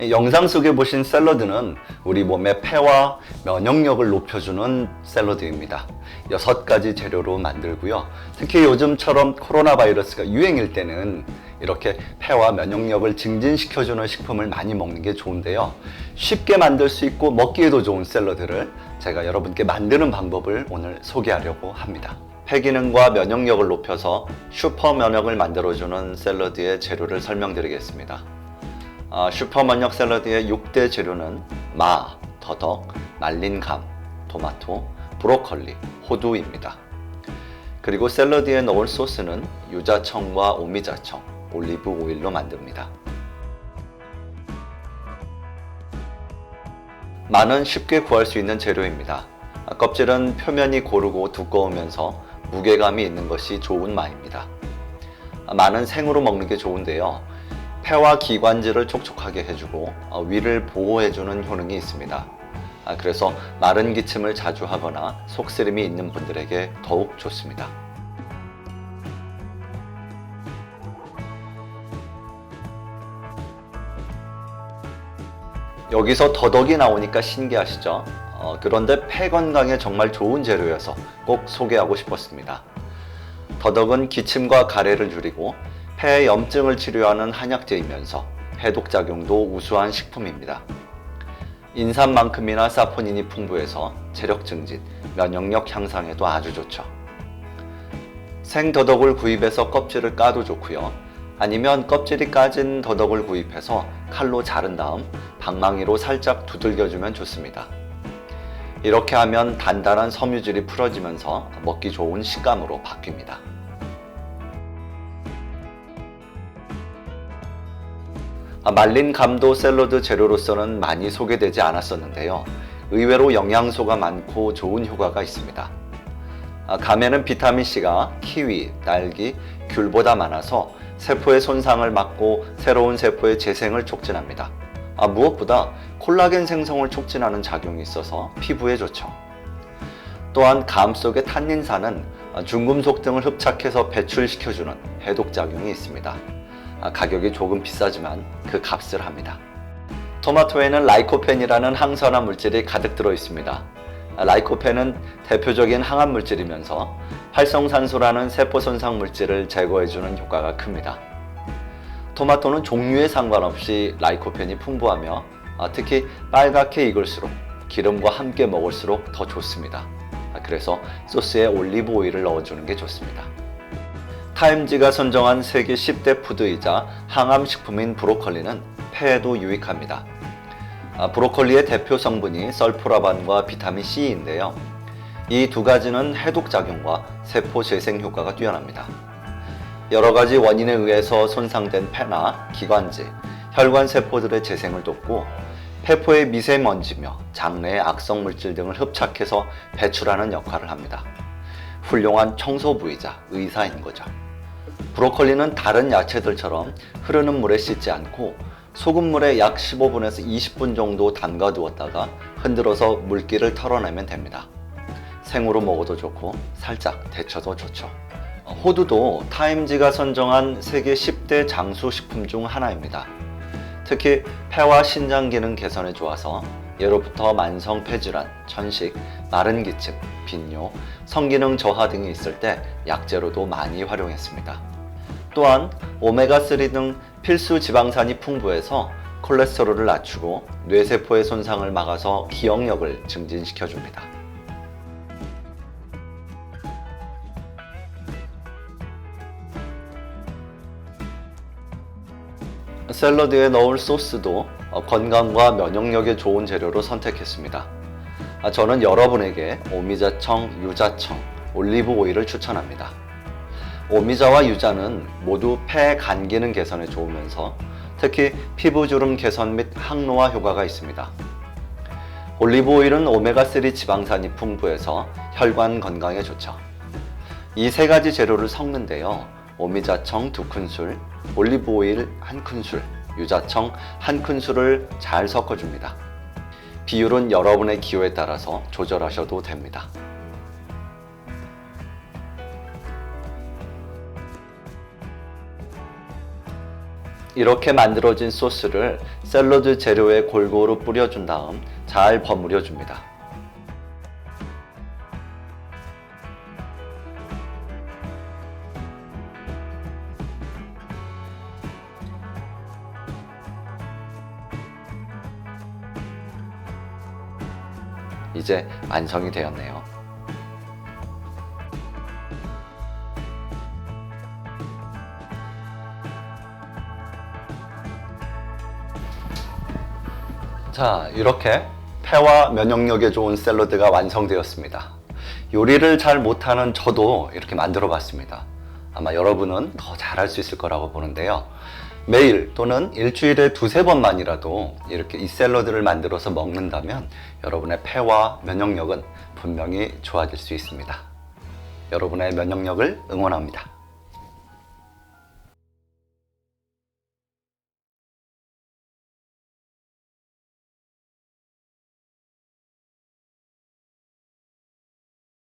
영상 속에 보신 샐러드는 우리 몸의 폐와 면역력을 높여주는 샐러드입니다. 여섯 가지 재료로 만들고요. 특히 요즘처럼 코로나 바이러스가 유행일 때는 이렇게 폐와 면역력을 증진시켜주는 식품을 많이 먹는 게 좋은데요. 쉽게 만들 수 있고 먹기에도 좋은 샐러드를 제가 여러분께 만드는 방법을 오늘 소개하려고 합니다. 폐 기능과 면역력을 높여서 슈퍼 면역을 만들어주는 샐러드의 재료를 설명드리겠습니다. 아, 슈퍼 면역 샐러드의 6대 재료는 마, 더덕, 말린 감, 토마토, 브로콜리, 호두입니다. 그리고 샐러드에 넣을 소스는 유자청과 오미자청, 올리브 오일로 만듭니다. 마는 쉽게 구할 수 있는 재료입니다. 아, 껍질은 표면이 고르고 두꺼우면서 무게감이 있는 것이 좋은 마입니다. 아, 마는 생으로 먹는 게 좋은데요. 폐와 기관지를 촉촉하게 해주고 어, 위를 보호해주는 효능이 있습니다. 아, 그래서 마른 기침을 자주 하거나 속쓰림이 있는 분들에게 더욱 좋습니다. 여기서 더덕이 나오니까 신기하시죠? 어, 그런데 폐 건강에 정말 좋은 재료여서 꼭 소개하고 싶었습니다. 더덕은 기침과 가래를 줄이고 폐 염증을 치료하는 한약재이면서 해독 작용도 우수한 식품입니다. 인삼만큼이나 사포닌이 풍부해서 체력 증진, 면역력 향상에도 아주 좋죠. 생더덕을 구입해서 껍질을 까도 좋고요. 아니면 껍질이 까진 더덕을 구입해서 칼로 자른 다음 방망이로 살짝 두들겨주면 좋습니다. 이렇게 하면 단단한 섬유질이 풀어지면서 먹기 좋은 식감으로 바뀝니다. 말린 감도 샐러드 재료로서는 많이 소개되지 않았었는데요. 의외로 영양소가 많고 좋은 효과가 있습니다. 아, 감에는 비타민C가 키위, 딸기, 귤보다 많아서 세포의 손상을 막고 새로운 세포의 재생을 촉진합니다. 아, 무엇보다 콜라겐 생성을 촉진하는 작용이 있어서 피부에 좋죠. 또한 감 속의 탄닌산은 중금속 등을 흡착해서 배출시켜주는 해독 작용이 있습니다. 아, 가격이 조금 비싸지만 그 값을 합니다. 토마토에는 라이코펜이라는 항산화 물질이 가득 들어 있습니다. 아, 라이코펜은 대표적인 항암 물질이면서 활성산소라는 세포 손상 물질을 제거해주는 효과가 큽니다. 토마토는 종류에 상관없이 라이코펜이 풍부하며 아, 특히 빨갛게 익을수록 기름과 함께 먹을수록 더 좋습니다. 아, 그래서 소스에 올리브 오일을 넣어주는 게 좋습니다. 타임지가 선정한 세계 10대 푸드이자 항암 식품인 브로콜리는 폐에도 유익합니다. 아, 브로콜리의 대표 성분이 설포라반과 비타민 C인데요. 이 두 가지는 해독 작용과 세포 재생 효과가 뛰어납니다. 여러 가지 원인에 의해서 손상된 폐나 기관지, 혈관 세포들의 재생을 돕고 폐포의 미세먼지며 장내의 악성 물질 등을 흡착해서 배출하는 역할을 합니다. 훌륭한 청소부이자 의사인 거죠. 브로콜리는 다른 야채들처럼 흐르는 물에 씻지 않고 소금물에 약 15분에서 20분 정도 담가 두었다가 흔들어서 물기를 털어내면 됩니다. 생으로 먹어도 좋고 살짝 데쳐도 좋죠. 호두도 타임지가 선정한 세계 10대 장수 식품 중 하나입니다. 특히 폐와 신장 기능 개선에 좋아서 예로부터 만성 폐질환, 천식, 마른 기침, 빈뇨, 성기능 저하 등이 있을 때 약재로도 많이 활용했습니다. 또한 오메가3 등 필수 지방산이 풍부해서 콜레스테롤을 낮추고 뇌세포의 손상을 막아서 기억력을 증진시켜 줍니다. 샐러드에 넣을 소스도 어, 건강과 면역력에 좋은 재료로 선택했습니다. 아, 저는 여러분에게 오미자청, 유자청, 올리브 오일을 추천합니다. 오미자와 유자는 모두 폐 간 기능 개선에 좋으면서 특히 피부 주름 개선 및 항노화 효과가 있습니다. 올리브 오일은 오메가3 지방산이 풍부해서 혈관 건강에 좋죠. 이 세 가지 재료를 섞는데요. 오미자청 두 큰술, 올리브 오일 한 큰술, 유자청 한 큰술을 잘 섞어줍니다. 비율은 여러분의 기호에 따라서 조절하셔도 됩니다. 이렇게 만들어진 소스를 샐러드 재료에 골고루 뿌려준 다음 잘 버무려 줍니다. 이제 완성이 되었네요. 자, 이렇게 폐와 면역력에 좋은 샐러드가 완성되었습니다. 요리를 잘 못하는 저도 이렇게 만들어 봤습니다. 아마 여러분은 더 잘할 수 있을 거라고 보는데요. 매일 또는 일주일에 두세 번만이라도 이렇게 이 샐러드를 만들어서 먹는다면 여러분의 폐와 면역력은 분명히 좋아질 수 있습니다. 여러분의 면역력을 응원합니다.